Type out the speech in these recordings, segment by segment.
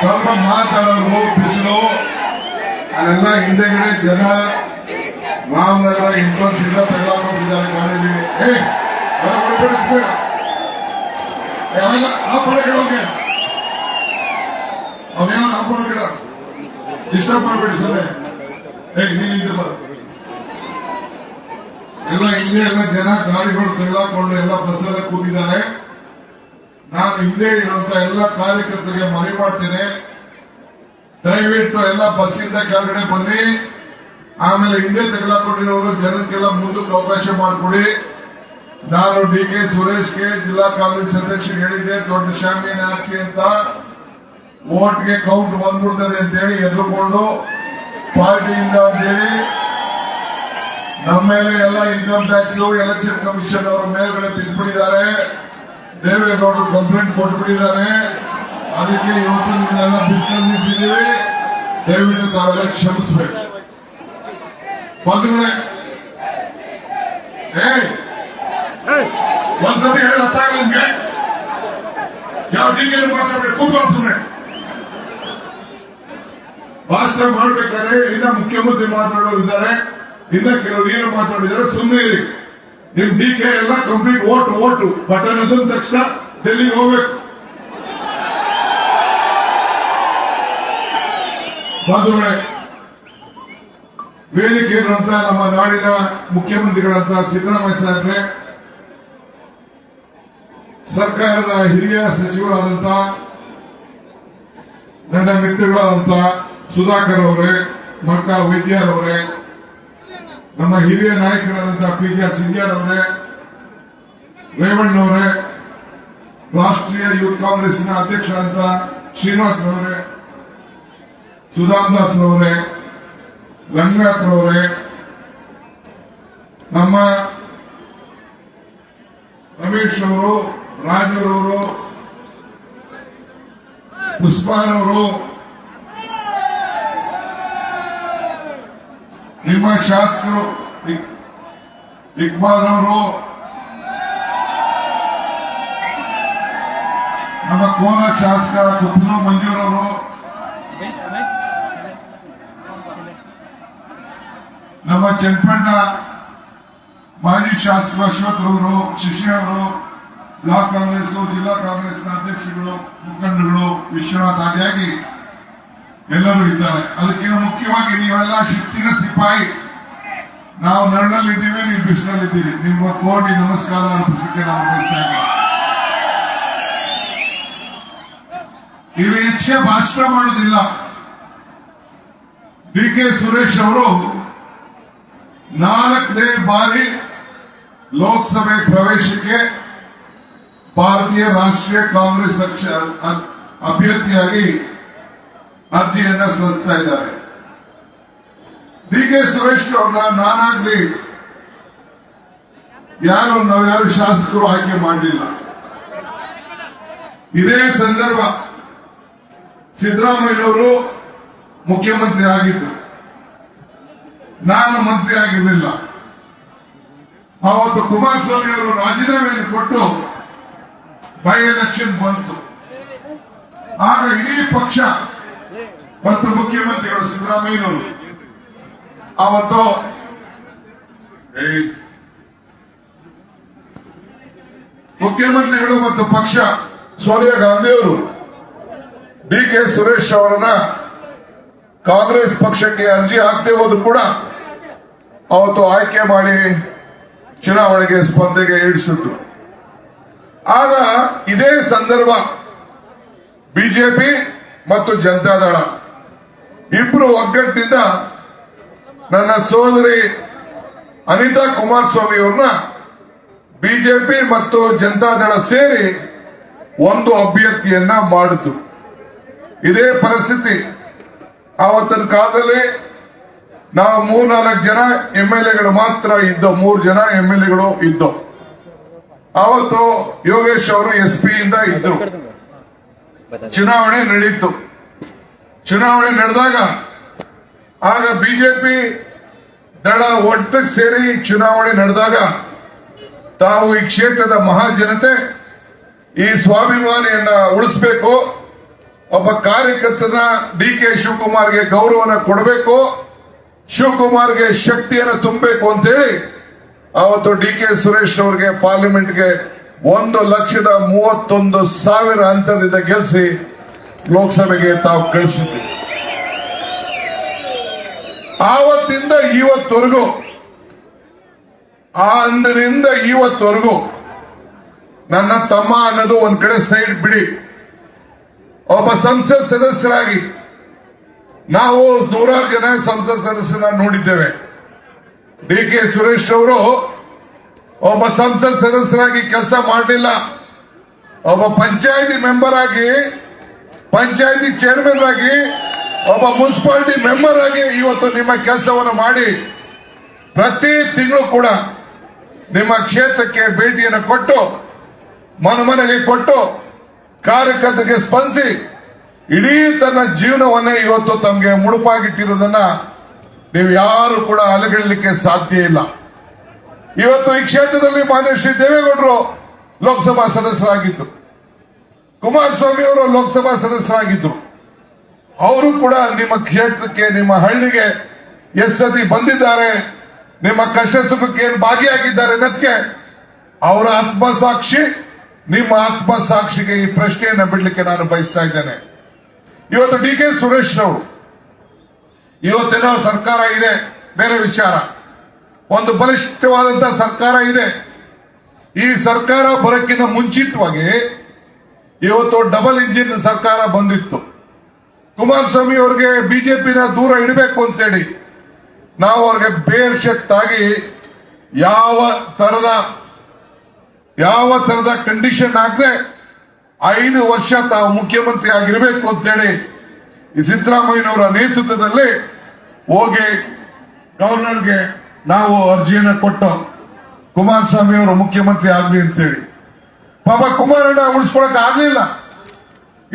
ಸ್ವಲ್ಪ ಮಾತಾಡೋರು ಬಿಸಿಲು ಅಲ್ಲೆಲ್ಲ ಹಿಂದೆಗಡೆ ಜನ ರಾಮನಗರ ಇಂಟ್ರೆನ್ಸ್. ಏ, ಅವೆಲ್ಲ ಆಪಣ ಗಿಡೋಕೆ ಅವನೇನೋ ಆಪಣ ಡಿಸ್ಟರ್ಬ್ ಮಾಡಬೇಡಿ ಇದು ಬರ ಎಲ್ಲ ಹಿಂದೆ ಎಲ್ಲ ಜನ ಗಾಡಿಗಳು ತೆಗೆದುಕೊಂಡು ಎಲ್ಲ ಬಸ್ಸಲ್ಲೇ ಕೂತಿದ್ದಾರೆ. ನಾನು ಹಿಂದೆ ಇರುವಂತ ಎಲ್ಲ ಕಾರ್ಯಕರ್ತರಿಗೆ ಮನವಿ ಮಾಡ್ತೇನೆ. ದಯವಿಟ್ಟು ಎಲ್ಲ ಬಸ್ಸಿಂದ ಕೆಳಗಡೆ ಬನ್ನಿ. ಆಮೇಲೆ ಹಿಂದೆ ತೆಗೆದುಕೊಂಡಿರೋರು ಜನಕ್ಕೆಲ್ಲ ಮುಂದಕ್ಕೆ ಅವಕಾಶ ಮಾಡಿಕೊಡಿ. ನಾನು ಡಿ ಕೆ ಸುರೇಶ್ಗೆ ಜಿಲ್ಲಾ ಕಾಂಗ್ರೆಸ್ ಅಧ್ಯಕ್ಷರಿಗೆ ಹೇಳಿದ್ದೆ, ದೊಡ್ಡ ಶಾಮೀನ್ ಹಾಕ್ಸಿ ಅಂತ ಓಟ್ಗೆ ಕೌಂಟ್ ಬಂದ್ಬಿಡ್ತದೆ ಅಂತ ಹೇಳಿ ಎದುರುಕೊಂಡು ಪಾರ್ಟಿಯಿಂದ ಅಂತೇಳಿ ನಮ್ಮ ಮೇಲೆ ಎಲ್ಲ ಇನ್ಕಮ್ ಟ್ಯಾಕ್ಸ್ ಎಲೆಕ್ಷನ್ ಕಮಿಷನ್ ಅವರ ಮೇಲ್ಗಡೆ ಬಿದ್ದುಬಿಟ್ಟಿದ್ದಾರೆ ದೇವೇಗೌಡರು ಕಂಪ್ಲೇಂಟ್ ಕೊಟ್ಬಿಟ್ಟಿದ್ದಾರೆ. ಅದಕ್ಕೆ ಇವತ್ತು ನಿಮ್ಮನ್ನೆಲ್ಲ ಬಿಸಿಲಲ್ಲಿ ನಿಲ್ಲಿಸಿದ್ದೀವಿ ದಯವಿಟ್ಟು ತಾವೆಲ್ಲ ಕ್ಷಮಿಸಬೇಕು. ಬಂಧುಗಳೇ ಒಂದ್ಸತಿ ಹೇಳಿ ಆಗಲ್ಲ ನಿಮ್ಗೆ? ಯಾವ ಡಿಗೆ ಮಾತಾಡ್ಬೇಕು? ಕೂತ್ಕೊಂಡು ಸುಮ್ಮನೆ ಭಾಷಣ ಮಾಡ್ಬೇಕಾದ್ರೆ ಇನ್ನ ಮುಖ್ಯಮಂತ್ರಿ ಮಾತಾಡೋರು ಇದ್ದಾರೆ. ಇನ್ನ ಕೆಲವರು ಏನು ಮಾತಾಡಿದ್ದಾರೆ ಸುಮ್ಮನೆ ಇರಿ. ನಿಮ್ ಡಿ ಕೆ ಎಲ್ಲ ಕಂಪ್ಲೀಟ್ ಓಟ್, ಓಟು. ಬಟನ್ ಅದ ತಕ್ಷಣ ಡೆಲ್ಲಿಗೆ ಹೋಗ್ಬೇಕು. ಬಂಧುಗಳೇ ವೇದಿಕೆ ಇರುವಂತ ನಮ್ಮ ನಾಡಿನ ಮುಖ್ಯಮಂತ್ರಿಗಳಂತ ಸಿದ್ದರಾಮಯ್ಯ ಸಾಹೇಬ್ರೆ, ಸರ್ಕಾರದ ಹಿರಿಯ ಸಚಿವರಾದಂತ ನನ್ನ ಮಿತ್ರಗಳಾದಂತ ಸುಧಾಕರ್ ಅವರೇ ಮಕ್ಕ ವೈದ್ಯರ್ ಅವರೇ ನಮ್ಮ ಹಿರಿಯ ನಾಯಕರಾದಂತಹ ಪಿ ಜಿ ಆರ್ ಸಿಂಗ್ಯಾರ್ ಅವರೇ, ರೇವಣ್ಣವರೇ, ರಾಷ್ಟ್ರೀಯ ಯೂತ್ ಕಾಂಗ್ರೆಸ್ನ ಅಧ್ಯಕ್ಷರಾದಂತ ಶ್ರೀನಿವಾಸ್ ಅವರೇ ಸುಧಾಮ್ ದಾಸ್ ಅವರೇ ರಂಗನಾಥ್ ಅವರೇ, ನಮ್ಮ ರಮೇಶ್ ಅವರು ರಾಜರವರು ಉಸ್ಮಾನ್ ನಿಮ್ಮ ಶಾಸಕರು ಇಕ್- ಇಕ್ಬಾಲ್ ಅವರು ನಮ್ಮ ಕೋಲ ಶಾಸಕರ ಕುಪ್ಪನೂರು ಮಂಜೂರ್ ಅವರು ನಮ್ಮ ಚನ್ನಪಣ್ಣ ಮಾಜಿ ಶಾಸಕರು ಅಶ್ವಥ್ ಅವರು ಶಿಶಿ ಅವರು, ಬ್ಲಾಕ್ ಕಾಂಗ್ರೆಸ್, ಜಿಲ್ಲಾ ಕಾಂಗ್ರೆಸ್ನ ಅಧ್ಯಕ್ಷಗಳು ಮುಖಂಡಗಳು ವಿಶ್ವನಾಥ್ ಆದಿಯಾಗಿ ಎಲ್ಲರೂ ಇದ್ದಾರೆ. ಅದಕ್ಕಿಂತ ಮುಖ್ಯವಾಗಿ ನೀವೆಲ್ಲ ಶಿಸ್ತಿನ ಸಿಪಾಯಿ. ನಾವು ನರಳಲ್ಲಿದ್ದೀವಿ ನೀವು ಬಿಸಿಲಲ್ಲಿದ್ದೀರಿ ನಿಮ್ಮ ಕೋಟಿ ನಮಸ್ಕಾರ ಅರ್ಪಿಸಕ್ಕೆ ನಾವು ಬಯಸ್ತಾ ಇದ್ದೀವಿ. ನೀವು ಹೆಚ್ಚೆ ಭಾಷಣ ಮಾಡುವುದಿಲ್ಲ. ಡಿ ಕೆ ಸುರೇಶ್ ಅವರು ನಾಲ್ಕನೇ ಬಾರಿ ಲೋಕಸಭೆ ಪ್ರವೇಶಕ್ಕೆ ಭಾರತೀಯ ರಾಷ್ಟ್ರೀಯ ಕಾಂಗ್ರೆಸ್ ಅಭ್ಯರ್ಥಿಯಾಗಿ ಅರ್ಜಿಯನ್ನ ಸಲ್ಲಿಸ್ತಾ ಇದ್ದಾರೆ. ಡಿ ಕೆ ಸುರೇಶ್ ಅವ್ರನ್ನ ನಾನಾಗ್ಲಿ ಯಾರು ನಾವ್ಯಾರು ಶಾಸಕರು ಆಯ್ಕೆ ಮಾಡಲಿಲ್ಲ. ಇದೇ ಸಂದರ್ಭ ಸಿದ್ದರಾಮಯ್ಯನವರು ಮುಖ್ಯಮಂತ್ರಿ ಆಗಿದ್ದು ನಾನು ಮಂತ್ರಿ ಆಗಿರಲಿಲ್ಲ. ಅವತ್ತು ಕುಮಾರಸ್ವಾಮಿ ಅವರು ರಾಜೀನಾಮೆಯನ್ನು ಕೊಟ್ಟು ಬೈ ಎಲೆಕ್ಷನ್ ಬಂತು. ಆಗ ಇಡೀ ಪಕ್ಷ ಮತ್ತು ಮುಖ್ಯಮಂತ್ರಿಗಳು ಸಿದ್ದರಾಮಯ್ಯನವರು ಅವತ್ತು ಮುಖ್ಯಮಂತ್ರಿಗಳು ಮತ್ತು ಪಕ್ಷ, ಸೋನಿಯಾ ಗಾಂಧಿಯವರು ಡಿ ಕೆ ಸುರೇಶ್ ಅವರನ್ನ ಕಾಂಗ್ರೆಸ್ ಪಕ್ಷಕ್ಕೆ ಅರ್ಜಿ ಹಾಕದೆ ಹೋದ್ರು ಕೂಡ ಅವತ್ತು ಆಯ್ಕೆ ಮಾಡಿ ಚುನಾವಣೆಗೆ ಸ್ಪರ್ಧೆಗೆ ಇಳಿಸಿದ್ರು ಆಗ ಇದೇ ಸಂದರ್ಭ ಬಿಜೆಪಿ ಮತ್ತು ಜನತಾದಳ ಇಬ್ರು ಒಗ್ಗಟ್ಟಿನಿಂದ ನನ್ನ ಸೋದರಿ ಅನಿತಾ ಕುಮಾರಸ್ವಾಮಿ ಅವ್ರನ್ನ ಬಿಜೆಪಿ ಮತ್ತು ಜನತಾದಳ ಸೇರಿ ಒಂದು ಅಭ್ಯರ್ಥಿಯನ್ನ ಮಾಡಿತು ಇದೇ ಪರಿಸ್ಥಿತಿ. ಆವತ್ತಿನ ಕಾಲದಲ್ಲಿ ನಾವು ಮೂರ್ನಾಲ್ಕು ಜನ ಎಂ ಎಲ್ ಎಗಳು ಮಾತ್ರ ಇದ್ದೋ, ಮೂರು ಜನ ಎಂ ಎಲ್ ಎಗಳು ಇದ್ದೋ. ಆವತ್ತು ಯೋಗೇಶ್ ಅವರು ಎಸ್ ಪಿ ಇಂದ ಇದ್ರು. ಚುನಾವಣೆ ನಡೀತು. ಚುನಾವಣೆ ನಡೆದಾಗ ಆಗ ಬಿಜೆಪಿ ದಳ ಒಟ್ಟಿಗೆ ಸೇರಿ ಚುನಾವಣೆ ನಡೆದಾಗ ತಾವು ಈ ಕ್ಷೇತ್ರದ ಮಹಾಜನತೆ, ಈ ಸ್ವಾಭಿಮಾನಿಯನ್ನ ಉಳಿಸಬೇಕು, ಒಬ್ಬ ಕಾರ್ಯಕರ್ತನ ಡಿ ಕೆ ಶಿವಕುಮಾರ್ಗೆ ಗೌರವನ ಕೊಡಬೇಕು, ಶಿವಕುಮಾರ್ಗೆ ಶಕ್ತಿಯನ್ನು ತುಂಬಬೇಕು ಅಂತೇಳಿ ಅವತ್ತು ಡಿ ಕೆ ಸುರೇಶ್ ಅವರಿಗೆ ಪಾರ್ಲಿಮೆಂಟ್ಗೆ ಒಂದು ಲಕ್ಷದ ಮೂವತ್ತೊಂದು ಸಾವಿರ ಅಂತರದಿಂದ ಗೆಲ್ಲಿಸಿ ಲೋಕಸಭೆಗೆ ತಾವು ಕಳಿಸಿದ್ವಿ ಆವತ್ತಿಂದ ಇವತ್ತವರೆಗೂ ಆ ಅಂದಿನಿಂದ ಇವತ್ತವರೆಗೂ ನನ್ನ ತಮ್ಮ ಅನ್ನೋದು ಒಂದ್ ಕಡೆ ಸೈಡ್ ಬಿಡಿ. ಒಬ್ಬ ಸಂಸತ್ ಸದಸ್ಯರಾಗಿ, ನಾವು ನೂರಾರು ಜನ ಸಂಸತ್ ನೋಡಿದ್ದೇವೆ. ಡಿ ಕೆ ಸುರೇಶ್ ಅವರು ಒಬ್ಬ ಸಂಸತ್ ಸದಸ್ಯರಾಗಿ ಕೆಲಸ ಮಾಡಲಿಲ್ಲ. ಒಬ್ಬ ಪಂಚಾಯತಿ ಮೆಂಬರ್ ಆಗಿ ಪಂಚಾಯತಿ ಚೇರ್ಮನ್ ಆಗಿ, ಒಬ್ಬ ಮುನ್ಸಿಪಾಲಿಟಿ ಮೆಂಬರ್ ಆಗಿ ಇವತ್ತು ನಿಮ್ಮ ಕೆಲಸವನ್ನು ಮಾಡಿ, ಪ್ರತಿ ತಿಂಗಳು ಕೂಡ ನಿಮ್ಮ ಕ್ಷೇತ್ರಕ್ಕೆ ಭೇಟಿಯನ್ನು ಕೊಟ್ಟು, ಮನಮನಿಗೆ ಮನೆಗೆ ಕೊಟ್ಟು, ಕಾರ್ಯಕರ್ತರಿಗೆ ಸ್ಪಂದಿಸಿ, ಇಡೀ ತನ್ನ ಜೀವನವನ್ನೇ ಇವತ್ತು ತಮಗೆ ಮುಡುಪಾಗಿಟ್ಟಿರೋದನ್ನ ನೀವು ಯಾರು ಕೂಡ ಅಲೆಗಳಲಿಕ್ಕೆ ಸಾಧ್ಯ ಇಲ್ಲ. ಇವತ್ತು ಈ ಕ್ಷೇತ್ರದಲ್ಲಿ ಮಾನ್ಯ ಶ್ರೀ ದೇವೇಗೌಡರು ಲೋಕಸಭಾ ಸದಸ್ಯರಾಗಿದ್ದು. ಕುಮಾರಸ್ವಾಮಿ ಅವರು ಲೋಕಸಭಾ ಸದಸ್ಯರಾಗಿದ್ರು. ಅವರು ಕೂಡ ನಿಮ್ಮ ಕ್ಷೇತ್ರಕ್ಕೆ, ನಿಮ್ಮ ಹಳ್ಳಿಗೆ ಎಷ್ಟು ಬಂದಿದ್ದಾರೆ. ನಿಮ್ಮ ಕಷ್ಟ ಸುಖಕ್ಕೆ ಏನು ಭಾಗಿಯಾಗಿದ್ದಾರೆ ಅನ್ನೋದಕ್ಕೆ ಅವರ ಆತ್ಮಸಾಕ್ಷಿ, ನಿಮ್ಮ ಆತ್ಮಸಾಕ್ಷಿಗೆ ಈ ಪ್ರಶ್ನೆಯನ್ನ ಬಿಡ್ಲಿಕ್ಕೆ ನಾನು ಬಯಸ್ತಾ ಇದ್ದೇನೆ. ಇವತ್ತು ಡಿ ಕೆ ಸುರೇಶ್ ಅವರು ಇವತ್ತಿನ ಸರ್ಕಾರ ಇದೆ, ಬೇರೆ ವಿಚಾರ. ಒಂದು ಬಲಿಷ್ಠವಾದಂತಹ ಸರ್ಕಾರ ಇದೆ. ಈ ಸರ್ಕಾರ ಬರಕ್ಕಿಂತ ಮುಂಚಿತವಾಗಿ ಇವತ್ತು ಡಬಲ್ ಇಂಜಿನ್ ಸರ್ಕಾರ ಬಂದಿತ್ತು. ಕುಮಾರಸ್ವಾಮಿ ಅವರಿಗೆ ಬಿಜೆಪಿನ ದೂರ ಇಡಬೇಕು ಅಂತೇಳಿ ನಾವು ಅವ್ರಿಗೆ ಬೇರ್ಷತ್ತಾಗಿ ಯಾವ ತರದ ಯಾವ ತರದ ಕಂಡೀಷನ್ ಆಗದೆ ಐದು ವರ್ಷ ತಾವು ಮುಖ್ಯಮಂತ್ರಿ ಆಗಿರಬೇಕು ಅಂತೇಳಿ ಸಿದ್ದರಾಮಯ್ಯನವರ ನೇತೃತ್ವದಲ್ಲಿ ಹೋಗಿ ಗವರ್ನರ್ಗೆ ನಾವು ಅರ್ಜಿಯನ್ನು ಕೊಟ್ಟು ಕುಮಾರಸ್ವಾಮಿ ಅವರು ಮುಖ್ಯಮಂತ್ರಿ ಆಗಲಿ ಅಂತೇಳಿ. ಪಾಪ ಕುಮಾರಣ್ಣ ಉಳಿಸ್ಕೊಳಕ್ ಆಗ್ಲಿಲ್ಲ.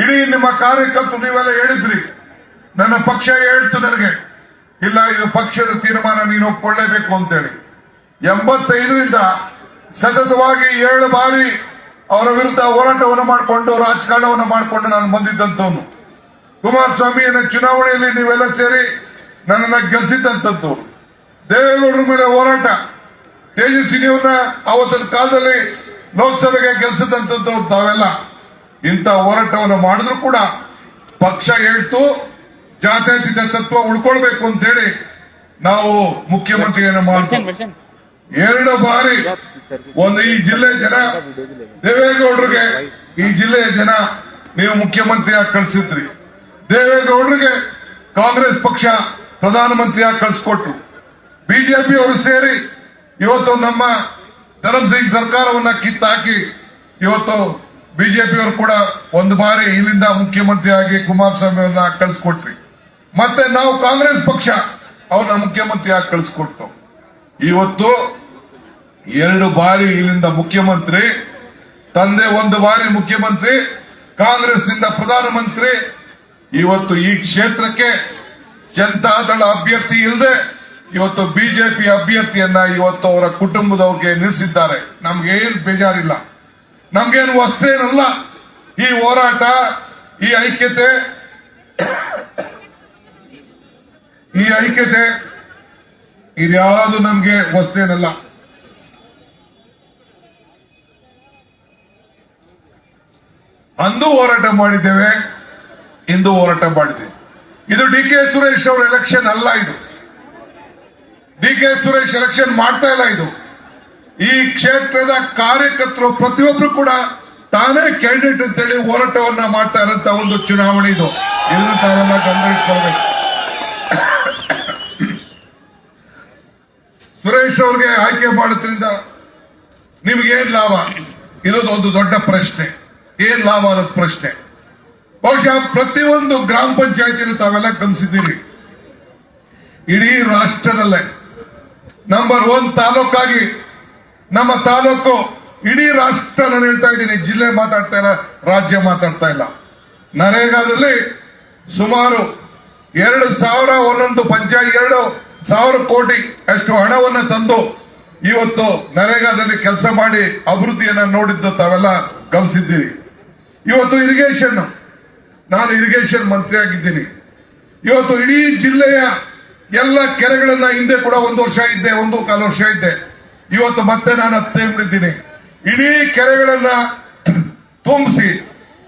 ಇಡೀ ನಿಮ್ಮ ಕಾರ್ಯಕರ್ತರು ನೀವೆಲ್ಲ ಹೇಳಿದ್ರಿ. ನನ್ನ ಪಕ್ಷ ಹೇಳ್ತು ನನಗೆ. ಇಲ್ಲ, ಇದು ಪಕ್ಷದ ತೀರ್ಮಾನ ನೀನು ಒಪ್ಕೊಳ್ಳೇಬೇಕು ಅಂತೇಳಿ. ಎಂಬತ್ತೈದರಿಂದ ಸತತವಾಗಿ ಏಳು ಬಾರಿ ಅವರ ವಿರುದ್ಧ ಹೋರಾಟವನ್ನು ಮಾಡಿಕೊಂಡು, ರಾಜಕಾರಣವನ್ನು ಮಾಡಿಕೊಂಡು ನಾನು ಬಂದಿದ್ದಂಥವನು. ಕುಮಾರಸ್ವಾಮಿಯನ್ನ ಚುನಾವಣೆಯಲ್ಲಿ ನೀವೆಲ್ಲ ಸೇರಿ ನನ್ನನ್ನು ಗೆಲ್ಲಿಸಿದ್ದಂಥದ್ದು ದೇವೇಗೌಡರ ಮೇಲೆ ಹೋರಾಟ. ತೇಜಸ್ವಿನಿಯವ್ರನ್ನ ಅವತ್ತಿನ ಕಾಲದಲ್ಲಿ ಲೋಕಸಭೆಗೆ ಗೆಲ್ಲಿಸಿದಂಥದ್ದು ತಾವೆಲ್ಲ. ಇಂಥ ಹೋರಾಟವನ್ನು ಮಾಡಿದ್ರು ಕೂಡ ಪಕ್ಷ ಹೇಳ್ತು ಜಾತ್ಯತೀತ ತತ್ವ ಉಳ್ಕೊಳ್ಬೇಕು ಅಂತೇಳಿ ನಾವು ಮುಖ್ಯಮಂತ್ರಿಯನ್ನು ಮಾಡ್ತೀವಿ. ಎರಡು ಬಾರಿ ಒಂದು ಈ ಜಿಲ್ಲೆ ಜನ ದೇವೇಗೌಡರಿಗೆ ಈ ಜಿಲ್ಲೆಯ ಜನ ನೀವು ಮುಖ್ಯಮಂತ್ರಿಯಾಗಿ ಕಳಿಸಿದ್ರಿ. ದೇವೇಗೌಡರಿಗೆ ಕಾಂಗ್ರೆಸ್ ಪಕ್ಷ ಪ್ರಧಾನಮಂತ್ರಿಯಾಗಿ ಕಳಿಸ್ಕೊಟ್ರು. ಬಿಜೆಪಿಯವರು ಸೇರಿ ಇವತ್ತು ನಮ್ಮ ಧರಮ್ ಸಿಂಗ್ ಸರ್ಕಾರವನ್ನ ಕಿತ್ತಾಕಿ ಇವತ್ತು ಬಿಜೆಪಿಯವರು ಕೂಡ ಒಂದು ಬಾರಿ ಇಲ್ಲಿಂದ ಮುಖ್ಯಮಂತ್ರಿಯಾಗಿ ಕುಮಾರಸ್ವಾಮಿ ಅವ್ರನ್ನ ಕಳಿಸ್ಕೊಟ್ರಿ. ಮತ್ತೆ ನಾವು ಕಾಂಗ್ರೆಸ್ ಪಕ್ಷ, ಅವ್ರನ್ನ ಮುಖ್ಯಮಂತ್ರಿಯಾಗಿ ಕಳಿಸ್ಕೊಡ್ತು ಇವತ್ತು ಎರಡು ಬಾರಿ ಇಲ್ಲಿಂದ ಮುಖ್ಯಮಂತ್ರಿ, ತಂದೆ ಒಂದು ಬಾರಿ ಮುಖ್ಯಮಂತ್ರಿ ಕಾಂಗ್ರೆಸ್ ಇಂದ ಪ್ರಧಾನಮಂತ್ರಿ. ಇವತ್ತು ಈ ಕ್ಷೇತ್ರಕ್ಕೆ ಜನತಾದಳ ಅಭ್ಯರ್ಥಿ ಇಲ್ಲದೆ ಇವತ್ತು ಬಿಜೆಪಿ ಅಭ್ಯರ್ಥಿಯನ್ನ ಇವತ್ತು ಅವರ ಕುಟುಂಬದವ್ರಿಗೆ ನಿಲ್ಲಿಸಿದ್ದಾರೆ. ನಮ್ಗೆ ಏನ್ ಬೇಜಾರಿಲ್ಲ. ನಮ್ಗೇನು ವಸ್ತೇನಲ್ಲ ಈ ಹೋರಾಟ, ಈ ಐಕ್ಯತೆ ಈ ಐಕ್ಯತೆ, ಇದ್ಯಾವುದು ನಮ್ಗೆ ವಸ್ತೇನಲ್ಲ ಅಂದು ಹೋರಾಟ ಮಾಡಿದ್ದೇವೆ, ಇಂದು ಹೋರಾಟ ಮಾಡಿದ್ದೇವೆ ಇದು ಡಿ ಕೆ ಸುರೇಶ್ ಅವರ ಎಲೆಕ್ಷನ್ ಅಲ್ಲ ಇದು. ಡಿ ಕೆ ಸುರೇಶ್ ಎಲೆಕ್ಷನ್ ಮಾಡ್ತಾ ಇಲ್ಲ ಇದು. ಈ ಕ್ಷೇತ್ರದ ಕಾರ್ಯಕರ್ತರು ಪ್ರತಿಯೊಬ್ಬರು ಕೂಡ ತಾನೇ ಕ್ಯಾಂಡಿಡೇಟ್ ಅಂತೇಳಿ ಹೋರಾಟವನ್ನ ಮಾಡ್ತಾ ಇರೋಂತ ಒಂದು ಚುನಾವಣೆ ಇದು. ಇದನ್ನು ತಾವೆಲ್ಲ ಗಮನಿಸ್ಕೊಳ್ಬೇಕು. ಸುರೇಶ್ ಅವ್ರಿಗೆ ಆಯ್ಕೆ ಮಾಡೋದ್ರಿಂದ ನಿಮ್ಗೇನ್ ಲಾಭ? ಇರೋದು ಒಂದು ದೊಡ್ಡ ಪ್ರಶ್ನೆ. ಏನ್ ಲಾಭ ಅನ್ನೋದು ಪ್ರಶ್ನೆ. ಬಹುಶಃ ಪ್ರತಿಯೊಂದು ಗ್ರಾಮ ಪಂಚಾಯತಿನ ತಾವೆಲ್ಲ ಗಮನಿಸಿದ್ದೀರಿ. ಇಡೀ ರಾಷ್ಟ್ರದಲ್ಲೇ ನಂಬರ್ ಒನ್ ತಾಲೂಕಾಗಿ, ನಮ್ಮ ತಾಲೂಕು ಇಡೀ ರಾಷ್ಟ್ರ ನಾನು ಹೇಳ್ತಾ ಇದ್ದೀನಿ. ಜಿಲ್ಲೆ ಮಾತಾಡ್ತಾ ಇಲ್ಲ, ರಾಜ್ಯ ಮಾತಾಡ್ತಾ ಇಲ್ಲ. ನರೇಗಾದಲ್ಲಿ ಸುಮಾರು ಎರಡು ಸಾವಿರ ಒಂದೊಂದು ಪಂಚಾಯತ್, ಎರಡು ಸಾವಿರ ಕೋಟಿ ಅಷ್ಟು ಹಣವನ್ನು ತಂದು ಇವತ್ತು ನರೇಗಾದಲ್ಲಿ ಕೆಲಸ ಮಾಡಿ ಅಭಿವೃದ್ಧಿಯನ್ನು ನೋಡಿದ್ದು ತಾವೆಲ್ಲ ಗಮನಿಸಿದ್ದೀರಿ. ಇವತ್ತು ಇರಿಗೇಷನ್ ನಾನು ಇರಿಗೇಷನ್ ಮಂತ್ರಿ ಆಗಿದ್ದೀನಿ ಇವತ್ತು ಇಡೀ ಜಿಲ್ಲೆಯ ಎಲ್ಲ ಕೆರೆಗಳನ್ನ ಹಿಂದೆ ಕೂಡ ಒಂದು ವರ್ಷ ಇದ್ದೆ ಒಂದು ಕಾಲು ವರ್ಷ ಇದ್ದೆ ಇವತ್ತು ಮತ್ತೆ ನಾನು ಹತ್ತೇ ಬಿಟ್ಟಿದ್ದೀನಿ ಇಡೀ ಕೆರೆಗಳನ್ನ ತುಂಬಿಸಿ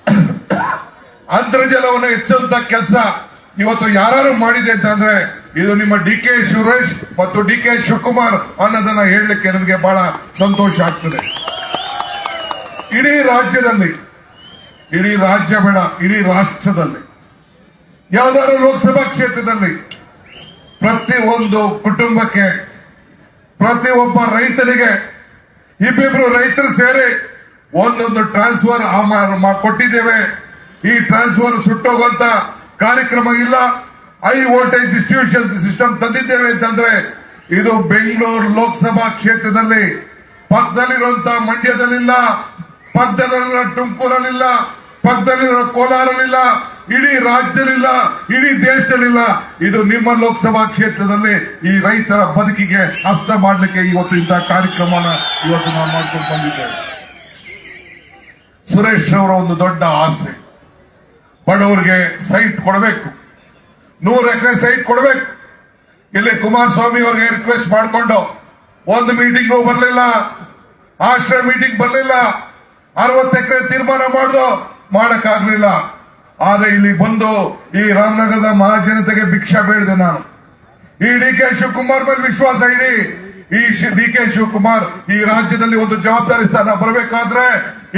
ಅಂತರ್ಜಲವನ್ನು ಹೆಚ್ಚಂತ ಕೆಲಸ ಇವತ್ತು ಯಾರು ಮಾಡಿದೆ ಅಂತಂದ್ರೆ ಇದು ನಿಮ್ಮ ಡಿ ಕೆ ಸುರೇಶ್ ಮತ್ತು ಡಿ ಕೆ ಶಿವಕುಮಾರ್ ಅನ್ನೋದನ್ನ ಹೇಳಲಿಕ್ಕೆ ನನಗೆ ಬಹಳ ಸಂತೋಷ ಆಗ್ತದೆ. ಇಡೀ ರಾಜ್ಯದಲ್ಲಿ, ಇಡೀ ರಾಜ್ಯ ಬೇಡ, ಇಡೀ ರಾಷ್ಟ್ರದಲ್ಲಿ, ಯಾವ್ದಾದ್ರು ಲೋಕಸಭಾ ಕ್ಷೇತ್ರದಲ್ಲಿ ಪ್ರತಿ ಒಂದು ಕುಟುಂಬಕ್ಕೆ ಪ್ರತಿ ಒಬ್ಬ ರೈತನಿಗೆ, ಇಬ್ಬಿಬ್ರು ರೈತರು ಸೇರಿ ಒಂದೊಂದು ಟ್ರಾನ್ಸ್ಫರ್ ಕೊಟ್ಟಿದ್ದೇವೆ. ಈ ಟ್ರಾನ್ಸ್ಫರ್ ಸುಟ್ಟೋಗುವಂತ ಕಾರ್ಯಕ್ರಮ ಇಲ್ಲ. ಹೈ ವೋಲ್ಟೇಜ್ ಡಿಸ್ಟ್ರಿಬ್ಯೂಷನ್ ಸಿಸ್ಟಮ್ ತಂದಿದ್ದೇವೆ ಅಂತಂದ್ರೆ, ಇದು ಬೆಂಗಳೂರು ಲೋಕಸಭಾ ಕ್ಷೇತ್ರದಲ್ಲಿ ಪಕ್ಕದಲ್ಲಿರುವಂತಹ ಮಂಡ್ಯದಲ್ಲಿಲ್ಲ ಪಕ್ಕದಲ್ಲಿರೋ ತುಮಕೂರಲ್ಲಿಲ್ಲ ಪಕ್ಕದಲ್ಲಿರೋ ಕೋಲಾರಲ್ಲಿಲ್ಲ ಇಡೀ ರಾಜ್ಯದಲ್ಲಿಲ್ಲ, ಇಡೀ ದೇಶದಲ್ಲಿಲ್ಲ. ಇದು ನಿಮ್ಮ ಲೋಕಸಭಾ ಕ್ಷೇತ್ರದಲ್ಲಿ ಈ ರೈತರ ಬದುಕಿಗೆ ಅಸ್ತ ಮಾಡಲಿಕ್ಕೆ ಇವತ್ತು ಇಂತಹ ಕಾರ್ಯಕ್ರಮನ ಇವತ್ತು ನಾವು ಮಾಡ್ಕೊಂಡು ಬಂದಿದ್ದೇವೆ. ಸುರೇಶ್ ಅವರ ಒಂದು ದೊಡ್ಡ ಆಸೆ. ಬಡವರಿಗೆ ಸೈಟ್ ಕೊಡಬೇಕು. ನೂರು ಎಕರೆ ಸೈಟ್ ಕೊಡಬೇಕು. ಇಲ್ಲಿ ಕುಮಾರಸ್ವಾಮಿ ಅವರಿಗೆ ರಿಕ್ವೆಸ್ಟ್ ಮಾಡಿಕೊಂಡು, ಒಂದು ಮೀಟಿಂಗು ಬರಲಿಲ್ಲ, ಆಶ್ರಯ ಮೀಟಿಂಗ್ ಬರಲಿಲ್ಲ, ಅರವತ್ತು ಎಕರೆ ತೀರ್ಮಾನ ಮಾಡುದು ಮಾಡಕ್ಕಾಗ್ಲಿಲ್ಲ. ಆದ್ರೆ ಇಲ್ಲಿ ಬಂದು ಈ ರಾಮನಗರದ ಮಹಾಜನತೆಗೆ ಭಿಕ್ಷಾ ಬೇಡಿದೆ ನಾನು. ಈ ಡಿ ಕೆ ಶಿವಕುಮಾರ್ ಮೇಲೆ ವಿಶ್ವಾಸ ಇಡಿ. ಈ ಡಿ ಕೆ ಶಿವಕುಮಾರ್ ಈ ರಾಜ್ಯದಲ್ಲಿ ಒಂದು ಜವಾಬ್ದಾರಿ ಸ್ಥಾನ ಬರಬೇಕಾದ್ರೆ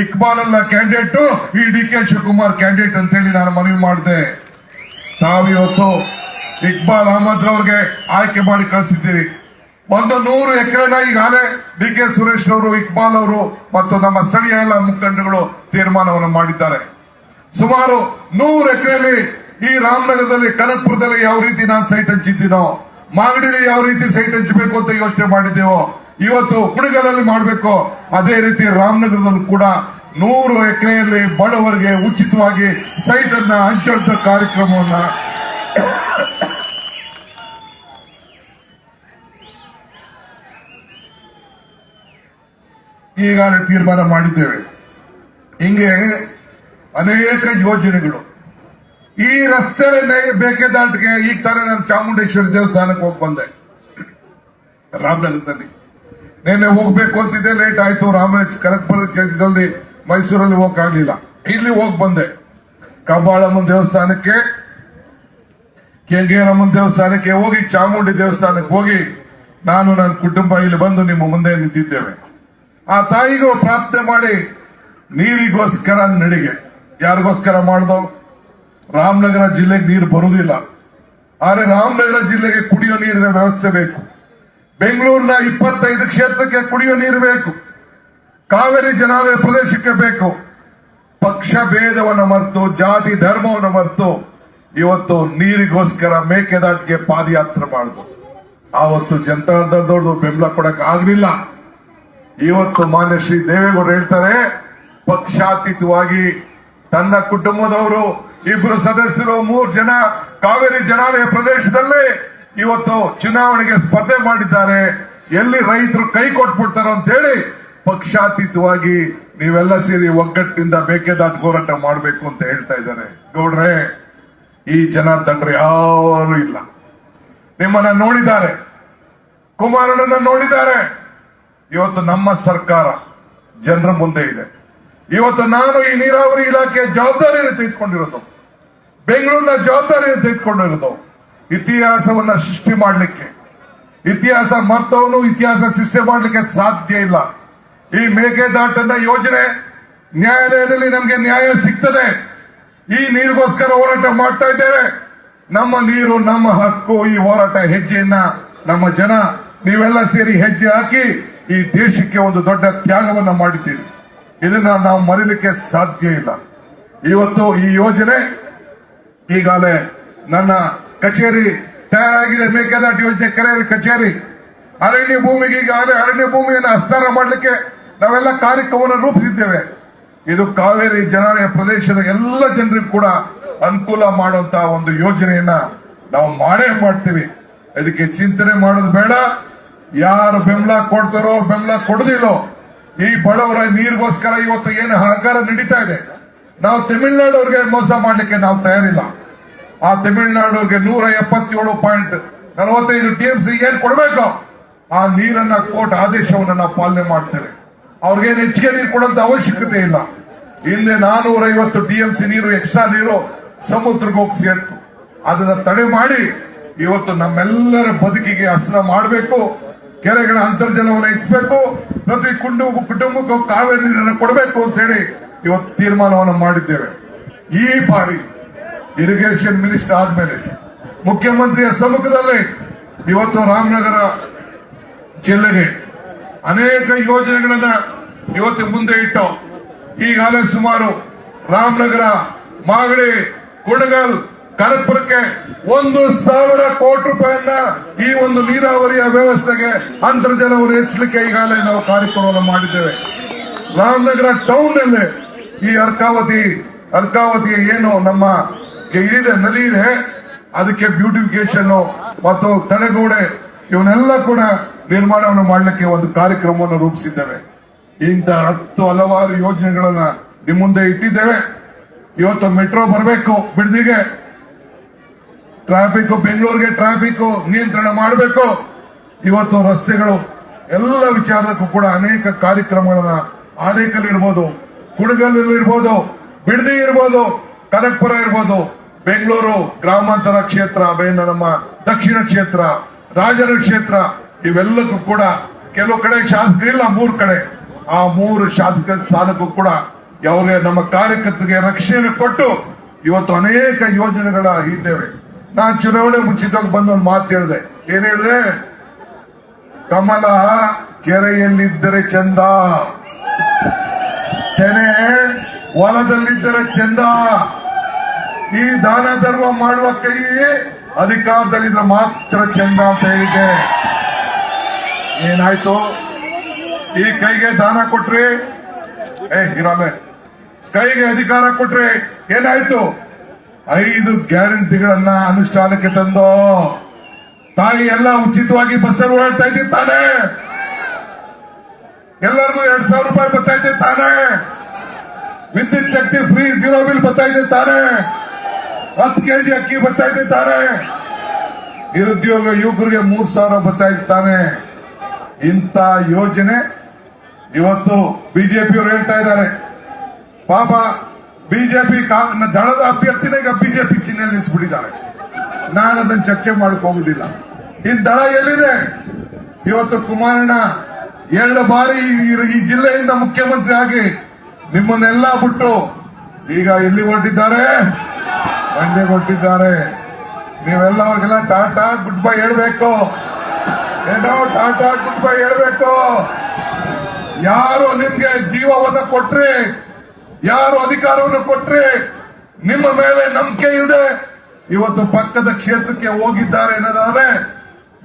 ಇಕ್ಬಾಲ್ ಅಲ್ಲ ಕ್ಯಾಂಡಿಡೇಟ್, ಈ ಡಿ ಕೆ ಶಿವಕುಮಾರ್ ಕ್ಯಾಂಡಿಡೇಟ್ ಅಂತ ಹೇಳಿ ನಾನು ಮನವಿ ಮಾಡಿದೆ. ತಾವಿವತ್ತು ಇಕ್ಬಾಲ್ ಅಹಮದ್ ರವ್ರಿಗೆ ಆಯ್ಕೆ ಮಾಡಿ ಕಳಿಸಿದ್ದೀರಿ. ಒಂದು ನೂರು ಎಕರೆನ ಈಗಾಗಲೇ ಡಿ ಕೆ ಸುರೇಶ್ ಅವರು ಇಕ್ಬಾಲ್ ಅವರು ಮತ್ತು ನಮ್ಮ ಸ್ಥಳೀಯ ಎಲ್ಲ ಮುಖಂಡಗಳು ತೀರ್ಮಾನವನ್ನು ಮಾಡಿದ್ದಾರೆ. ಸುಮಾರು ನೂರು ಎಕರೆಯಲ್ಲಿ ಈ ರಾಮನಗರದಲ್ಲಿ ಕನಕಪುರದಲ್ಲಿ ಯಾವ ರೀತಿ ನಾನು ಸೈಟ್ ಹಂಚಿದ್ದೀನೋ, ಮಾಗಡಿಲಿ ಯಾವ ರೀತಿ ಸೈಟ್ ಹಂಚಬೇಕು ಅಂತ ಯೋಚನೆ ಮಾಡಿದ್ದೇವೋ, ಇವತ್ತು ಹುಡುಗರಲ್ಲಿ ಮಾಡಬೇಕು. ಅದೇ ರೀತಿ ರಾಮನಗರದಲ್ಲೂ ಕೂಡ ನೂರು ಎಕರೆಯಲ್ಲಿ ಬಡವರಿಗೆ ಉಚಿತವಾಗಿ ಸೈಟ್ ಅನ್ನ ಹಂಚುವಂತ ಕಾರ್ಯಕ್ರಮವನ್ನ ಈಗಾಗಲೇ ತೀರ್ಮಾನ ಮಾಡಿದ್ದೇವೆ. ಹಿಂಗೆ ಅನೇಕ ಯೋಜನೆಗಳು. ಈ ರಸ್ತೆ ಬೇಕೆದಾಟಿಗೆ ಈಗ ತರ ನಾನು ಚಾಮುಂಡೇಶ್ವರಿ ದೇವಸ್ಥಾನಕ್ಕೆ ಹೋಗಿ ಬಂದೆ. ರಾಮನಗರದಲ್ಲಿ. ನೆನ್ನೆ ಹೋಗ್ಬೇಕು ಅಂತಿದ್ದೆ ಲೇಟ್ ಆಯ್ತು. ರಾಮ ಕನಕಪುರ ಕೇಳಿದಲ್ಲಿ ಮೈಸೂರಲ್ಲಿ ಹೋಗಕ್ಕಾಗ್ಲಿಲ್ಲ ಇಲ್ಲಿ ಹೋಗಿ ಬಂದೆ. ಕಬ್ಬಾಳಮ್ಮನ ದೇವಸ್ಥಾನಕ್ಕೆ ಕೆಂಗೇರಮ್ಮನ ದೇವಸ್ಥಾನಕ್ಕೆ ಹೋಗಿ, ಚಾಮುಂಡಿ ದೇವಸ್ಥಾನಕ್ಕೆ ಹೋಗಿ ನಾನು ನನ್ನ ಕುಟುಂಬ ಇಲ್ಲಿ ಬಂದು ನಿಮ್ಮ ಮುಂದೆ ನಿಂತಿದ್ದೇವೆ. ಆ ತಾಯಿಗೂ ಪ್ರಾರ್ಥನೆ ಮಾಡಿ ನೀರಿಗೋಸ್ಕರ ನಡಿಗೆ. ಯಾರಿಗೋಸ್ಕರ ಮಾಡ್ದೋ? ರಾಮನಗರ ಜಿಲ್ಲೆಗೆ ನೀರು ಬರುವುದಿಲ್ಲ. ಆದ್ರೆ ರಾಮನಗರ ಜಿಲ್ಲೆಗೆ ಕುಡಿಯೋ ನೀರಿನ ವ್ಯವಸ್ಥೆ ಬೇಕು. ಬೆಂಗಳೂರಿನ ಇಪ್ಪತ್ತೈದು ಕ್ಷೇತ್ರಕ್ಕೆ ಕುಡಿಯೋ ನೀರು ಬೇಕು. ಕಾವೇರಿ ಜನಾಲಯ ಪ್ರದೇಶಕ್ಕೆ ಬೇಕು. ಪಕ್ಷ ಭೇದವನ್ನು ಮರೆತು, ಜಾತಿ ಧರ್ಮವನ್ನು ಮರೆತು ಇವತ್ತು ನೀರಿಗೋಸ್ಕರ ಮೇಕೆದಾಟಿಗೆ ಪಾದಯಾತ್ರೆ ಮಾಡುದು ಆವತ್ತು ಜನತಾದಳದವ್ರದ್ದು ಬೆಂಬಲ ಕೊಡಕ್ ಆಗ್ಲಿಲ್ಲ. ಇವತ್ತು ಮಾನ್ಯ ಶ್ರೀ ದೇವೇಗೌಡರು ಹೇಳ್ತಾರೆ, ಪಕ್ಷಾತೀತವಾಗಿ ತನ್ನ ಕುಟುಂಬದವರು ಇಬ್ಬರು ಸದಸ್ಯರು ಮೂರು ಜನ ಕಾವೇರಿ ಜನಾಲಯ ಪ್ರದೇಶದಲ್ಲಿ ಇವತ್ತು ಚುನಾವಣೆಗೆ ಸ್ಪರ್ಧೆ ಮಾಡಿದ್ದಾರೆ. ಎಲ್ಲಿ ರೈತರು ಕೈ ಕೊಟ್ಬಿಡ್ತಾರೋ ಅಂತೇಳಿ ಪಕ್ಷಾತೀತವಾಗಿ ನೀವೆಲ್ಲ ಸೇರಿ ಒಗ್ಗಟ್ಟಿನಿಂದ ಮೇಕೆದಾಟು ಹೋರಾಟ ಮಾಡಬೇಕು ಅಂತ ಹೇಳ್ತಾ ಇದ್ದಾರೆ. ಗೌಡ್ರೆ, ಈ ಜನ ತಂಡ್ರೆ ಯಾರು ಇಲ್ಲ. ನಿಮ್ಮನ್ನ ನೋಡಿದ್ದಾರೆ. ಕುಮಾರನನ್ನ ನೋಡಿದ್ದಾರೆ. ಇವತ್ತು ನಮ್ಮ ಸರ್ಕಾರ ಜನರ ಮುಂದೆ ಇದೆ. ಇವತ್ತು ನಾನು ಈ ನೀರಾವರಿ ಇಲಾಖೆ ಜವಾಬ್ದಾರಿಯನ್ನು ತೆಗೆದುಕೊಂಡಿರೋದು. ಬೆಂಗಳೂರಿನ ಜವಾಬ್ದಾರಿಯನ್ನು ತೆಗೆದುಕೊಂಡಿರೋದು. ಇತಿಹಾಸವನ್ನ ಸೃಷ್ಟಿ ಮಾಡಲಿಕ್ಕೆ. ಇತಿಹಾಸ ಮರ್ತವನು ಇತಿಹಾಸ ಸೃಷ್ಟಿ ಮಾಡಲಿಕ್ಕೆ ಸಾಧ್ಯ ಇಲ್ಲ. ಈ ಮೇಕೆದಾಟನ ಯೋಜನೆ ನ್ಯಾಯಾಲಯದಲ್ಲಿ ನಮಗೆ ನ್ಯಾಯ ಸಿಗ್ತದೆ. ಈ ನೀರಿಗೋಸ್ಕರ ಹೋರಾಟ ಮಾಡ್ತಾ ಇದ್ದೇವೆ. ನಮ್ಮ ನೀರು, ನಮ್ಮ ಹಕ್ಕು, ಈ ಹೋರಾಟ ಹೆಜ್ಜೆಯನ್ನ ನಮ್ಮ ಜನ, ನೀವೆಲ್ಲ ಸೇರಿ ಹೆಜ್ಜೆ ಹಾಕಿ ಈ ದೇಶಕ್ಕೆ ಒಂದು ದೊಡ್ಡ ತ್ಯಾಗವನ್ನು ಮಾಡಿದ್ದೀರಿ. ಇದನ್ನ ನಾವು ಮರೀಲಿಕ್ಕೆ ಸಾಧ್ಯ ಇಲ್ಲ. ಇವತ್ತು ಈ ಯೋಜನೆ ಈಗಾಗಲೇ ನನ್ನ ಕಚೇರಿ ತಯಾರಾಗಿದೆ. ಮೇಕೆದಾಟು ಯೋಜನೆ ಕೆರೆ ಕಚೇರಿ. ಅರಣ್ಯ ಭೂಮಿಗೆ ಈಗಾಗಲೇ ಅರಣ್ಯ ಭೂಮಿಯನ್ನು ಹಸ್ತಾರ ಮಾಡಲಿಕ್ಕೆ ನಾವೆಲ್ಲ ಕಾರ್ಯಕ್ರಮವನ್ನು ರೂಪಿಸಿದ್ದೇವೆ. ಇದು ಕಾವೇರಿ ಜನಾಲಯ ಪ್ರದೇಶದ ಎಲ್ಲ ಜನರಿಗೂ ಕೂಡ ಅನುಕೂಲ ಮಾಡುವಂತಹ ಒಂದು ಯೋಜನೆಯನ್ನ ನಾವು ಮಾಡೇ ಮಾಡ್ತೀವಿ. ಇದಕ್ಕೆ ಚಿಂತನೆ ಮಾಡೋದು ಬೇಡ. ಯಾರು ಬೆಂಬಲ ಕೊಡ್ತಾರೋ ಬೆಂಬಲ ಕೊಡದಿಲ್ಲೋ ಈ ಬಡವರ ನೀರಿಗೋಸ್ಕರ ಇವತ್ತು ಏನು ಹಾಕಾರ ನಡೀತಾ ಇದೆ? ನಾವು ತಮಿಳುನಾಡವ್ರಿಗೆ ಮೋಸ ಮಾಡ್ಲಿಕ್ಕೆ ನಾವು ತಯಾರಿಲ್ಲ. ಆ ತಮಿಳುನಾಡವ್ರಿಗೆ ನೂರ ಎಪ್ಪತ್ತೇಳು ಪಾಯಿಂಟ್ ನಲವತ್ತೈದು ಟಿಎಂಸಿ ಏನ್ ಕೊಡಬೇಕು? ಆ ನೀರನ್ನ ಕೋರ್ಟ್ ಆದೇಶವನ್ನು ನಾವು ಪಾಲನೆ ಮಾಡ್ತೇವೆ. ಅವ್ರಿಗೇನು ಹೆಚ್ಚಿಗೆ ನೀರು ಕೊಡೋಂತ ಅವಶ್ಯಕತೆ ಇಲ್ಲ. ಹಿಂದೆ ನಾನೂರ ಐವತ್ತು ಟಿಎಂಸಿ ನೀರು, ಎಕ್ಸ್ಟ್ರಾ ನೀರು ಸಮುದ್ರಕ್ಕೆ ಹೋಗಿ ಸೇರ್ತು ಅದನ್ನ ತಡೆ ಮಾಡಿ ಇವತ್ತು ನಮ್ಮೆಲ್ಲರ ಬದುಕಿಗೆ ಹಸನ ಮಾಡಬೇಕು. ಕೆರೆಗಳ ಅಂತರ್ಜಲವನ್ನು ಹೆಚ್ಚಿಸಬೇಕು ಪ್ರತಿ ಕುಟುಂಬ, ಕುಟುಂಬಕ್ಕೂ ಕಾವೇರಿ ನೀರನ್ನು ಕೊಡಬೇಕು ಅಂತ ಹೇಳಿ ಇವತ್ತು ತೀರ್ಮಾನವನ್ನು ಮಾಡಿದ್ದೇವೆ. ಈ ಬಾರಿ ಇರಿಗೇಷನ್ ಮಿನಿಸ್ಟರ್ ಆದ್ಮೇಲೆ ಮುಖ್ಯಮಂತ್ರಿಯ ಸಮ್ಮುಖದಲ್ಲಿ ಇವತ್ತು ರಾಮನಗರ ಜಿಲ್ಲೆಗೆ ಅನೇಕ ಯೋಜನೆಗಳನ್ನ ಇವತ್ತು ಮುಂದೆ ಇಟ್ಟು ಈಗಾಗಲೇ ಸುಮಾರು ರಾಮನಗರ ಮಾಗಡಿ ಕುಣಗಲ್ ಕನಕಪುರಕ್ಕೆ ಒಂದು ಸಾವಿರ ಕೋಟಿ ರೂಪಾಯಿಯನ್ನ ಈ ಒಂದು ನೀರಾವರಿಯ ವ್ಯವಸ್ಥೆಗೆ ಅಂತರ್ಜಲವನ್ನು ಹೆಚ್ಚಲಿಕ್ಕೆ ಈಗಾಗಲೇ ನಾವು ಕಾರ್ಯಕ್ರಮವನ್ನು ಮಾಡಿದ್ದೇವೆ. ರಾಮನಗರ ಟೌನ್ನಲ್ಲಿ ಈ ಅರ್ಕಾವತಿ, ಅರ್ಕಾವತಿಯ ಏನು ನಮ್ಮ ಇದೆ ನದಿ ಇದೆ, ಅದಕ್ಕೆ ಬ್ಯೂಟಿಫಿಕೇಶನ್ ಮತ್ತು ತಡೆಗೋಡೆ ಇವನ್ನೆಲ್ಲ ಕೂಡ ನಿರ್ಮಾಣವನ್ನು ಮಾಡಲಿಕ್ಕೆ ಒಂದು ಕಾರ್ಯಕ್ರಮವನ್ನು ರೂಪಿಸಿದ್ದೇವೆ. ಇಂತ ಹತ್ತು ಹಲವಾರು ಯೋಜನೆಗಳನ್ನ ನಿಮ್ಮ ಮುಂದೆ ಇಟ್ಟಿದ್ದೇವೆ. ಇವತ್ತು ಮೆಟ್ರೋ ಬರಬೇಕು ಬಿಡದಿಗೆ. ಟ್ರಾಫಿಕ್ ಬೆಂಗಳೂರಿಗೆ ಟ್ರಾಫಿಕ್ ನಿಯಂತ್ರಣ ಮಾಡಬೇಕು. ಇವತ್ತು ರಸ್ತೆಗಳು ಎಲ್ಲ ವಿಚಾರಕ್ಕೂ ಕೂಡ ಅನೇಕ ಕಾರ್ಯಕ್ರಮಗಳನ್ನ ಆನೇಕಲ್ ಇರ್ಬೋದು ಕುಣಗಲ್ ಇರ್ಬೋದು, ಬಿಡದಿ ಇರ್ಬೋದು, ಕನಕ್ಪುರ ಇರ್ಬೋದು, ಬೆಂಗಳೂರು ಗ್ರಾಮಾಂತರ ಕ್ಷೇತ್ರ ನಮ್ಮ ದಕ್ಷಿಣ ಕ್ಷೇತ್ರ, ರಾಜರ ಕ್ಷೇತ್ರ, ಇವೆಲ್ಲಕ್ಕೂ ಕೂಡ ಕೆಲವು ಕಡೆ ಶಾಸಕರಿಲ್ಲ ಮೂರ್ ಕಡೆ. ಆ ಮೂರು ಶಾಸಕ ಸ್ಥಾನಕ್ಕೂ ಕೂಡ ಯಾವ್ರಿಗೆ ನಮ್ಮ ಕಾರ್ಯಕರ್ತರಿಗೆ ರಕ್ಷಣೆ ಕೊಟ್ಟು ಇವತ್ತು ಅನೇಕ ಯೋಜನೆಗಳ ಇದ್ದೇವೆ. ನಾನು ಚುನಾವಣೆ ಮುಂಚಿತವಾಗಿ ಬಂದು ಒಂದು ಮಾತು ಹೇಳಿದೆ. ಏನ್ ಹೇಳಿದೆ? ಕಮಲ, ಕೆರೆಯಲ್ಲಿದ್ದರೆ ಚಂದ. ತೆನೆ, ಹೊಲದಲ್ಲಿದ್ದರೆ ಚಂದ. ಈ ದಾನ ಧರ್ಮ ಮಾಡುವ ಕೈ ಅಧಿಕಾರದಲ್ಲಿದ್ರೆ ಮಾತ್ರ ಚಂದ ಅಂತ ಹೇಳಿದ್ದೆ. ಏನಾಯ್ತು? ಈ ಕೈಗೆ ದಾನ ಕೊಟ್ರಿ. ಏ ಇರೋಲೆ ಕೈಗೆ ಅಧಿಕಾರ ಕೊಟ್ರಿ. ಏನಾಯ್ತು? ಐದು ಗ್ಯಾರಂಟಿಗಳನ್ನ ಅನುಷ್ಠಾನಕ್ಕೆ ತಂದು ತಾಯಿ ಎಲ್ಲ ಉಚಿತವಾಗಿ ಬಸ್ಸಲ್ಲಿ ಓಡಾಡ್ತಾ ಇದ್ದಾನೆ ಎಲ್ಲರಿಗೂ ಎರಡ್ ಸಾವಿರ ರೂಪಾಯಿ ಬರ್ತಾ ಇದೆ ತಾನೇ ವಿದ್ಯುತ್ ಶಕ್ತಿ ಫ್ರೀ ಜೀರೋ ಬಿಲ್ ಬರ್ತಾ ಇದೆ ಹತ್ತು ಕೆಜಿ ಅಕ್ಕಿ ಬರ್ತಾ ಇದೆ ನಿರುದ್ಯೋಗ ಯುವಕರಿಗೆ ಮೂರ್ ಸಾವಿರ ಬರ್ತಾ ತಾನೇ ಇಂಥ ಯೋಜನೆ ಇವತ್ತು ಬಿಜೆಪಿಯವರು ಹೇಳ್ತಾ ಇದ್ದಾರೆ. ಪಾಪ ಬಿಜೆಪಿ ದಳದ ಅಭ್ಯರ್ಥಿನ ಈಗ ಬಿಜೆಪಿ ಚಿಹ್ನೆ ನಿಲ್ಲಿಸ್ಬಿಟ್ಟಿದ್ದಾರೆ ನಾನು ಅದನ್ನು ಚರ್ಚೆ ಮಾಡಕ್ ಹೋಗುದಿಲ್ಲ. ಇನ್ ದಳ ಎಲ್ಲಿದೆ? ಇವತ್ತು ಕುಮಾರಣ್ಣ ಎರಡು ಬಾರಿ ಈ- ಜಿಲ್ಲೆಯಿಂದ ಮುಖ್ಯಮಂತ್ರಿ ಆಗಿ ನಿಮ್ಮನ್ನೆಲ್ಲ ಬಿಟ್ಟು ಈಗ ಎಲ್ಲಿ ಹೊರಟಿದ್ದಾರೆ? ಮಂಡ್ಯ ಹೊರಟಿದ್ದಾರೆ. ನೀವೆಲ್ಲ ಅವ್ರಿಗೆಲ್ಲ ಟಾಟಾ, ಗುಡ್ ಬೈ ಹೇಳ್ಬೇಕು. ಏನೋ ಟಾಟಾ, ಗುಡ್ ಬೈ ಹೇಳ್ಬೇಕು. ಯಾರು ನಿಮ್ಗೆ ಜೀವವನ್ನು ಕೊಟ್ರೆ ಯಾರು ಅಧಿಕಾರವನ್ನು ಕೊಟ್ಟರೆ ನಿಮ್ಮ ಮೇಲೆ ನಂಬಿಕೆ ಇದೆ? ಇವತ್ತು ಪಕ್ಕದ ಕ್ಷೇತ್ರಕ್ಕೆ ಹೋಗಿದ್ದಾರೆ ಅನ್ನೋದಾದ್ರೆ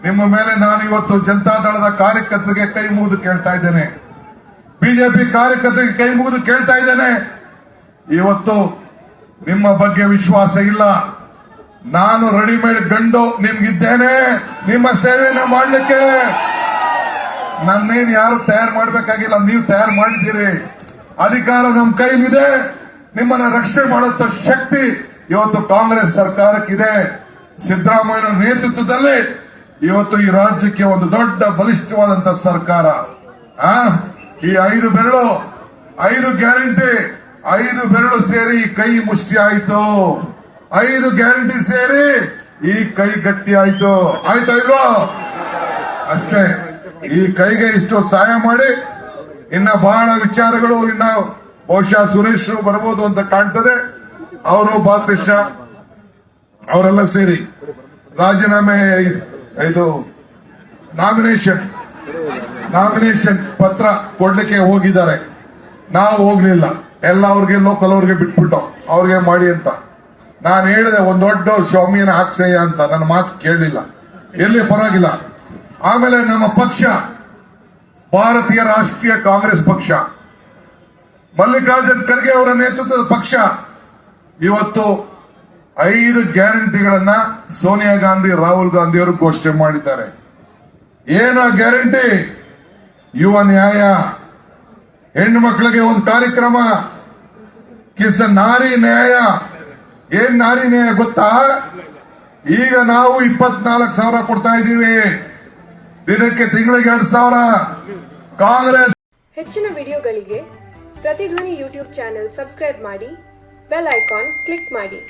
ನಿಮ್ಮ ಮೇಲೆ ನಾನು ಇವತ್ತು ಜನತಾದಳದ ಕಾರ್ಯಕರ್ತರಿಗೆ ಕೈ ಮುಗಿದು ಕೇಳ್ತಾ ಇದ್ದೇನೆ. ಬಿಜೆಪಿ ಕಾರ್ಯಕರ್ತರಿಗೆ ಕೈ ಮುಗಿದು ಕೇಳ್ತಾ ಇದ್ದೇನೆ. ಇವತ್ತು ನಿಮ್ಮ ಬಗ್ಗೆ ವಿಶ್ವಾಸ ಇಲ್ಲ. ನಾನು ರೆಡಿಮೇಡ್ ಗಂಡು ನಿಮ್ಗಿದ್ದೇನೆ. ನಿಮ್ಮ ಸೇವೆಯನ್ನು ಮಾಡಲಿಕ್ಕೆ. ನನ್ನೇನು ಯಾರು ತಯಾರು ಮಾಡಬೇಕಾಗಿಲ್ಲ, ನೀವು ತಯಾರು ಮಾಡಿದ್ದೀರಿ. ಅಧಿಕಾರ ನಮ್ಮ ಕೈಲಿದೆ. ನಿಮ್ಮನ್ನ ರಕ್ಷಣೆ ಮಾಡುವಂತ ಶಕ್ತಿ ಇವತ್ತು ಕಾಂಗ್ರೆಸ್ ಸರ್ಕಾರಕ್ಕಿದೆ. ಸಿದ್ದರಾಮಯ್ಯ ನೇತೃತ್ವದಲ್ಲಿ ಇವತ್ತು ಈ ರಾಜ್ಯಕ್ಕೆ ಒಂದು ದೊಡ್ಡ ಬಲಿಷ್ಠವಾದಂತ ಸರ್ಕಾರ. ಆ, ಈ ಐದು ಬೆರಳು, ಐದು ಗ್ಯಾರಂಟಿ, ಐದು ಬೆರಳು ಸೇರಿ ಕೈ ಮುಷ್ಟಿ ಆಯ್ತು. ಐದು ಗ್ಯಾರಂಟಿ ಸೇರಿ ಈ ಕೈ ಗಟ್ಟಿ ಆಯ್ತು. ಆಯ್ತಾ ಇಲ್ವೋ? ಅಷ್ಟೇ. ಈ ಕೈಗೆ ಇಷ್ಟು ಸಹಾಯ ಮಾಡಿ ಇನ್ನ ಬಹಳ ವಿಚಾರಗಳು, ಇನ್ನ ಬಹುಶಃ ಸುರೇಶ್ ಬರಬಹುದು ಅಂತ ಕಾಣ್ತದೆ. ಅವರು ಬಾಲಕೃಷ್ಣ ಅವರೆಲ್ಲ ಸೇರಿ ರಾಜೀನಾಮೆ ಇದು ನಾಮಿನೇಷನ್ ನಾಮಿನೇಷನ್ ಪತ್ರ ಕೊಡ್ಲಿಕ್ಕೆ ಹೋಗಿದ್ದಾರೆ. ನಾವು ಹೋಗ್ಲಿಲ್ಲ. ಎಲ್ಲ ಅವ್ರಿಗೆ ಲೋಕಲ್ ಅವ್ರಿಗೆ ಬಿಟ್ಬಿಟ್ಟು ಅವ್ರಿಗೆ ಮಾಡಿ ಅಂತ. ನಾನು ಹೇಳಿದೆ, ಒಂದ್ ದೊಡ್ಡ ಸ್ವಾಮಿಯನ್ನ ಹಾಕ್ಸಯ್ಯ ಅಂತ. ನನ್ನ ಮಾತು ಕೇಳಲಿಲ್ಲ. ಎಲ್ಲಿ ಪರವಾಗಿಲ್ಲ. ಆಮೇಲೆ ನಮ್ಮ ಪಕ್ಷ ಭಾರತೀಯ ರಾಷ್ಟ್ರೀಯ ಕಾಂಗ್ರೆಸ್ ಪಕ್ಷ. ಮಲ್ಲಿಕಾರ್ಜುನ್ ಖರ್ಗೆ ಅವರ ನೇತೃತ್ವದ ಪಕ್ಷ. ಇವತ್ತು ಐದು ಗ್ಯಾರಂಟಿಗಳನ್ನ ಸೋನಿಯಾ ಗಾಂಧಿ, ರಾಹುಲ್ ಗಾಂಧಿ ಅವರು ಘೋಷಣೆ ಮಾಡಿದ್ದಾರೆ. ಏನು ಗ್ಯಾರಂಟಿ? ಯುವ ನ್ಯಾಯ. ಹೆಣ್ಣು ಮಕ್ಕಳಿಗೆ ಒಂದು ಕಾರ್ಯಕ್ರಮ. ಕಿಸ ನಾರಿ ನ್ಯಾಯ. ಏನ್ ನಾರಿ ನ್ಯಾಯ ಗೊತ್ತಾ? ಈಗ ನಾವು ಇಪ್ಪತ್ನಾಲ್ಕು ಸಾವಿರ ಕೊಡ್ತಾ ಇದ್ದೀವಿ. ದಿನಕ್ಕೆ ತಿಂಗಳಿಗೆ ಎರಡ್ ಸಾವಿರ. ಕಾಂಗ್ರೆಸ್. ಹೆಚ್ಚಿನ ವಿಡಿಯೋಗಳಿಗೆ ಪ್ರತಿಧ್ವನಿ ಯೂಟ್ಯೂಬ್ ಚಾನೆಲ್ ಸಬ್ಸ್ಕ್ರೈಬ್ ಮಾಡಿ, ಬೆಲ್ ಐಕಾನ್ ಕ್ಲಿಕ್ ಮಾಡಿ.